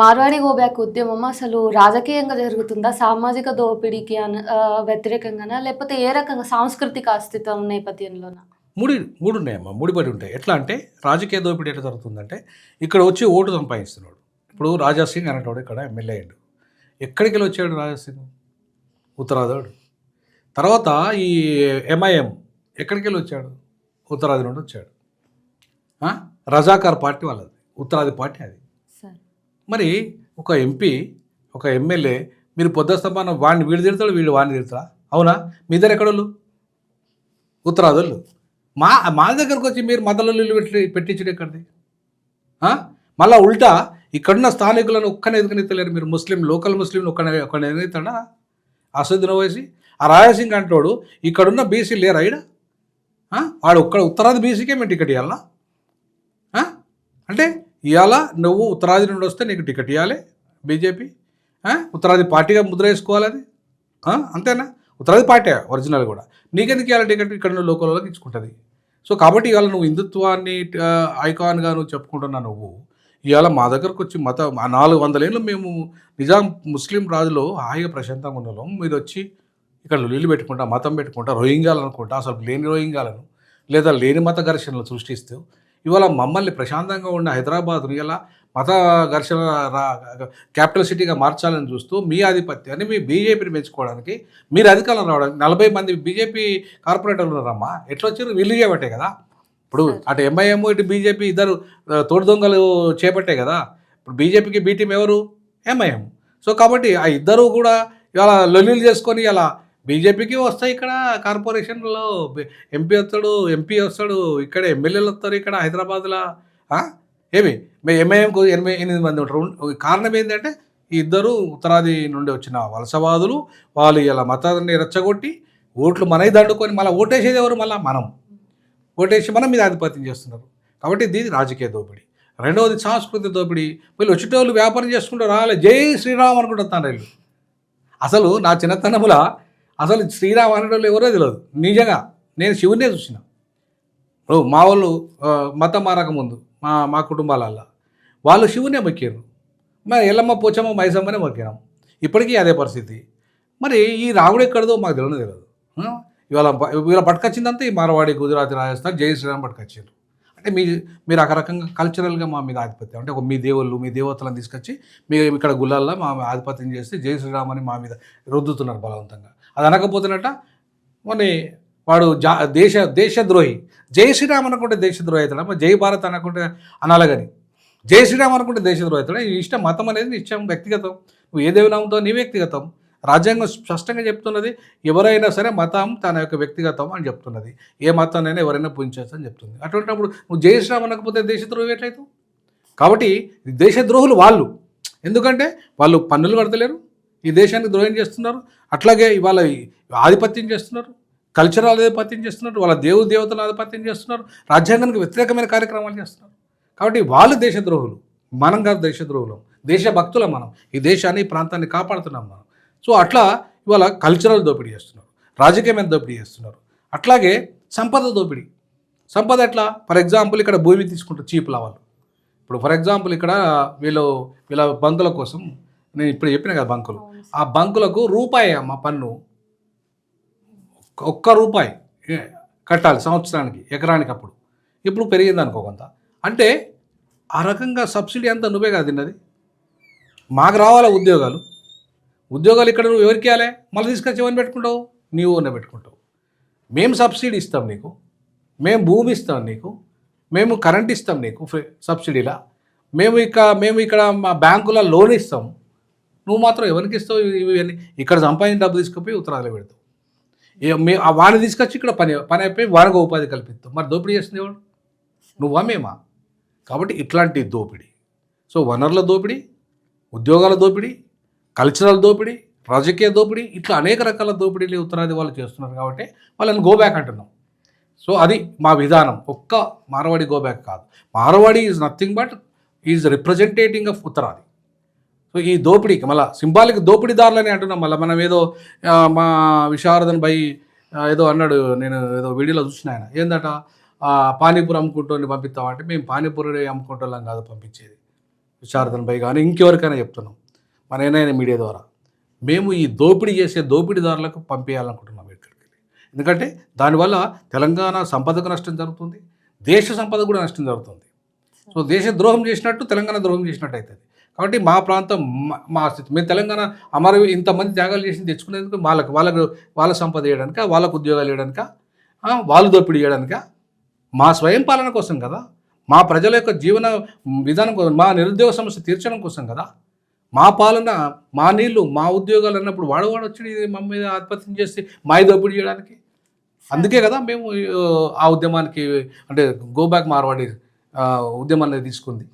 Marwadi go back ఉద్యమం అసలు రాజకీయంగా జరుగుతుందా? సామాజిక దోపిడీకి అన వ్యతిరేకంగానా? లేకపోతే ఏ రకంగా సాంస్కృతిక అస్తిత్వం నేపథ్యంలోనా? మూడు మూడు ఉన్నాయమ్మా ముడిపడి ఉంటాయి. ఎట్లా అంటే రాజకీయ దోపిడీ ఎట్లా జరుగుతుందంటే ఇక్కడ వచ్చి ఓటు సంపాదిస్తున్నాడు. ఇప్పుడు రాజాసింగ్ అనేటోడు ఇక్కడ ఎమ్మెల్యే అయ్యాడు. ఎక్కడికి వెళ్ళి వచ్చాడు రాజాసింగ్ ఉత్తరాదాడు తర్వాత ఈ ఎంఐఎం ఎక్కడికి వెళ్ళి వచ్చాడు? ఉత్తరాది నుండి వచ్చాడు. రజాకార్ పార్టీ వాళ్ళది. ఉత్తరాది పార్టీ అది. మరి ఒక ఎంపీ ఒక ఎమ్మెల్యే మీరు పొద్దుస్తమానం వాడిని వీడు తిడతాడు వీడు వాడిని తిడతాడా? అవునా? మీ దగ్గర ఎక్కడోళ్ళు ఉత్తరాదులు మా మా దగ్గరకు వచ్చి మీరు మదలల్లు పెట్టి పెట్టించడం ఎక్కడిది? మళ్ళా ఉల్టా ఇక్కడున్న స్థానికులను ఒక్కనే ఎదుగునెత్తలేరు మీరు. ముస్లిం లోకల్ ముస్లింలు ఒక్కనే ఒక్కనే ఎదుగుతాడా అసదున వేసి ఆ రాయసింగ్ అంటాడు ఇక్కడున్న బీసీ లేరా ఆయన వాడు ఒక్కడ ఉత్తరాది బీసీకే మేము టికెట్ ఇవ్వాలా అంటే ఇవాళ నువ్వు ఉత్తరాది నుండి వస్తే నీకు టికెట్ ఇవ్వాలి బీజేపీ. ఉత్తరాది పార్టీగా ముద్ర వేసుకోవాలి అది. అంతేనా? ఉత్తరాది పార్టీ ఒరిజినల్ కూడా. నీకెందుకు ఇవ్వాలి టికెట్? ఇక్కడ ఉన్న లోకల్ వాళ్ళకి ఇచ్చుకుంటుంది. సో కాబట్టి ఇవాళ నువ్వు హిందుత్వాన్ని ఐకాన్గా నువ్వు చెప్పుకుంటున్నా నువ్వు ఇవాళ మా దగ్గరకు వచ్చి మత నాలుగు వందలేళ్ళు మేము నిజాం ముస్లిం రాజులో హాయిగా ప్రశాంతంగా ఉన్నాం. మీరు వచ్చి ఇక్కడ నీళ్ళు పెట్టుకుంటా మతం పెట్టుకుంటా రోహింగ్యాలు అనుకుంటా అసలు లేని రోహింగ్యాలను లేదా లేని మత ఘర్షణలు సృష్టిస్తూ ఇవాళ మమ్మల్ని ప్రశాంతంగా ఉన్న హైదరాబాద్ను ఇలా మత ఘర్షణ క్యాపిటల్ సిటీగా మార్చాలని చూస్తూ మీ ఆధిపత్యాన్ని మీ బీజేపీని పెంచుకోవడానికి మీరు అధికారంలో రావడానికి నలభై మంది బీజేపీ కార్పొరేటర్లు ఉన్నారమ్మా. ఎట్లా వచ్చారు? వీళ్ళు చేయబట్టే కదా. ఇప్పుడు అటు ఎంఐఎం ఇటు బీజేపీ ఇద్దరు తోడు దొంగలు చేపట్టే కదా. ఇప్పుడు బీజేపీకి బీ టీం ఎవరు? ఎంఐఎం. సో కాబట్టి ఆ ఇద్దరు కూడా ఇవాళ లొల్లులు చేసుకొని ఇలా బీజేపీకి వస్తాయి ఇక్కడ కార్పొరేషన్లో. ఎంపీ వస్తాడు ఎంపీ వస్తాడు ఇక్కడ ఎమ్మెల్యేలు వస్తారు ఇక్కడ హైదరాబాద్లో. ఏమి? మేము ఎంఐఎంకు ఎనభై ఎనిమిది మంది ఉంటారు. కారణం ఏంటంటే ఈ ఇద్దరు ఉత్తరాది నుండి వచ్చిన వలసవాదులు వాళ్ళు ఇలా మతాన్ని రెచ్చగొట్టి ఓట్లు మనవి దండుకొని మళ్ళీ ఓటేసేది ఎవరు? మళ్ళీ మనం. ఓటేసి మనం మీద ఆధిపత్యం చేస్తున్నారు. కాబట్టి ఇది రాజకీయ దోపిడీ. రెండవది సాంస్కృతిక దోపిడీ. వీళ్ళు వచ్చేటోళ్ళు వ్యాపారం చేసుకుంటూ రాలే జై శ్రీరామ్ అనుకుంటున్నారు వీళ్ళు. అసలు నా చిన్నతనముల అసలు శ్రీరామ్ అనేటోళ్ళు ఎవరో తెలియదు నిజంగా నేను శివునే చూసిన. ఇప్పుడు మా వాళ్ళు మతం మారక ముందు మా మా కుటుంబాలల్లో వాళ్ళు శివునే మొక్కారు మరి ఎల్లమ్మ పోచమ్మ మైసమ్మనే మొక్కినాం. ఇప్పటికీ అదే పరిస్థితి. మరి ఈ రాముడు ఎక్కడదో మాకు తెలియదు తెలియదు ఇవాళ ఇవాళ పట్టుకొచ్చిందంతా ఈ మార్వాడి గుజరాత్ రాజస్థాన్ జై శ్రీరామ్ పట్టుకొచ్చారు అంటే మీ మీరు రకరకంగా కల్చరల్గా మా మీద ఆధిపత్యం. అంటే ఒక మీ దేవుళ్ళు మీ దేవతలను తీసుకొచ్చి మీరు ఇక్కడ గుళ్ళల్లో మా ఆధిపత్యం చేస్తే జై శ్రీరామ్ అని మా మీద రుద్దుతున్నారు బలవంతంగా. అది అనకపోతున్నట్ట మరి వాడు జా దేశ దేశద్రోహి. జై శ్రీరామ్ అనుకుంటే దేశద్రోహి అవుతాడు? జై భారత్ అనుకుంటే అనాలగని. జై శ్రీరామ్ అనుకుంటే దేశద్రోహి అవుతాడు? ఈ ఇష్టం మతం అనేది ఇష్టం వ్యక్తిగతం. నువ్వు ఏ దేవుని నమ్ముతావు నీ వ్యక్తిగతం. రాజ్యాంగం స్పష్టంగా చెప్తున్నది ఎవరైనా సరే మతం తన యొక్క వ్యక్తిగతం అని చెప్తున్నది. ఏ మతాన్నైనా ఎవరైనా పూజించవచ్చు అని చెప్తుంది. అటువంటిప్పుడు నువ్వు జయశ్రామ్ అనకపోతే దేశద్రోహి ఎట్లయితావు? కాబట్టి దేశద్రోహులు వాళ్ళు. ఎందుకంటే వాళ్ళు పన్నులు కడతలేరు ఈ దేశానికి ద్రోహం చేస్తున్నారు అట్లాగే ఇవాళ ఆధిపత్యం చేస్తున్నారు కల్చరల్ ఆధిపత్యం చేస్తున్నారు వాళ్ళ దేవుడు దేవతలు ఆధిపత్యం చేస్తున్నారు రాజ్యాంగానికి వ్యతిరేకమైన కార్యక్రమాలు చేస్తున్నారు. కాబట్టి వాళ్ళు దేశద్రోహులు మనం కాదు దేశద్రోహులం దేశభక్తులం మనం ఈ దేశాన్ని ఈ ప్రాంతాన్ని కాపాడుతున్నాం మనం. సో అట్లా ఇవాళ కల్చరల్ దోపిడీ చేస్తున్నారు రాజకీయమైన దోపిడీ చేస్తున్నారు. అట్లాగే సంపద దోపిడీ. సంపద ఎట్లా? ఫర్ ఎగ్జాంపుల్ ఇక్కడ భూమి తీసుకుంటారు చీప్ లావాలు. ఇప్పుడు ఫర్ ఎగ్జాంపుల్ ఇక్కడ వీళ్ళు వీళ్ళ బంకుల కోసం నేను ఇప్పుడు చెప్పిన కదా బంకులు. ఆ బంకులకు రూపాయి అమ్మ పన్ను. ఒక్క- రూపాయి కట్టాలి సంవత్సరానికి ఎకరానికి అప్పుడు. ఇప్పుడు పెరిగింది అనుకో కొంత. అంటే ఆ రకంగా సబ్సిడీ అంతా నువ్వే కదా తిన్నది. మాకు రావాలా ఉద్యోగాలు? ఉద్యోగాలు ఇక్కడ నువ్వు ఎవరికి ఇవ్వాలి? మళ్ళీ తీసుకొచ్చి ఎవరిని పెట్టుకుంటావు? నీవు ఉన్న పెట్టుకుంటావు. మేము సబ్సిడీ ఇస్తాం నీకు. మేము భూమి ఇస్తాం నీకు. మేము కరెంట్ ఇస్తాం నీకు సబ్సిడీలా. మేము ఇక మేము ఇక్కడ మా బ్యాంకులో లోన్ ఇస్తాం. నువ్వు మాత్రం ఎవరికి ఇస్తావు ఇవి- ఇవన్నీ ఇక్కడ సంపాదించిన డబ్బు తీసుకుపోయి ఉత్తరాలు పెడతావు. ఏ- ఆ వాడిని తీసుకొచ్చి ఇక్కడ పని పని అయిపోయి వారికి ఉపాధి కల్పిస్తాం. మరి దోపిడీ చేస్తుంది ఎవడు? నువ్వా మేమా? కాబట్టి ఇట్లాంటి దోపిడీ. సో వనరుల దోపిడీ ఉద్యోగాల దోపిడీ కల్చరల్ దోపిడీ రాజకీయ దోపిడీ ఇట్లా అనేక రకాల దోపిడీలు ఉత్తరాది వాళ్ళు చేస్తున్నారు కాబట్టి వాళ్ళని గోబ్యాక్ అంటున్నాం. సో అది మా విధానం. ఒక్క మార్వాడి గోబ్యాక్ కాదు. Marwadi is nothing but is representing of ఉత్తరాది. సో ఈ దోపిడీకి మళ్ళీ సింబాలిక్ దోపిడీదారులని అంటున్నాం. మళ్ళీ మనం ఏదో మా విశారదన్ భయ్ ఏదో అన్నాడు నేను ఏదో వీడియోలో చూసిన ఆయన. ఏందట? ఆ, పానీపూరి అమ్ముకుంటూ పంపిస్తామంటే మేము పానీపూరి అమ్ముకుంటాం కాదు పంపించేది. విశారదన్ భయ్ కానీ ఇంకెవరికైనా చెప్తున్నాం. మన ఏనైనా మీడియా ద్వారా. మేము ఈ దోపిడీ చేసే దోపిడీదారులకు పంపేయాలనుకుంటున్నాం ఇక్కడికి. ఎందుకంటే దానివల్ల తెలంగాణ సంపదకు నష్టం జరుగుతుంది దేశ సంపద కూడా నష్టం జరుగుతుంది. సో దేశ ద్రోహం చేసినట్టు తెలంగాణ ద్రోహం చేసినట్టు అవుతుంది. కాబట్టి మా ప్రాంతం మా- మా స్థితి మేము తెలంగాణ అమర ఇంతమంది త్యాగాలు చేసి తెచ్చుకునేందుకు వాళ్ళకి వాళ్ళకు వాళ్ళ సంపద చేయడానిక వాళ్ళకు ఉద్యోగాలు చేయడానిక వాళ్ళు దోపిడీ చేయడానిక మా స్వయం పాలన కోసం కదా మా ప్రజల యొక్క జీవన విధానం కోసం మా నిరుద్యోగ సమస్య తీర్చడం కోసం కదా మా పాలన మా నీళ్ళు మా ఉద్యోగాలు అన్నప్పుడు వాడవాడు వచ్చి మా మీద ఆధిపత్యం చేసి మా దోపిడీ చేయడానికి? అందుకే కదా మేము ఆ, ఉద్యమానికి అంటే గో బ్యాక్ మార్వాడి ఉద్యమాన్ని తీసుకుంది.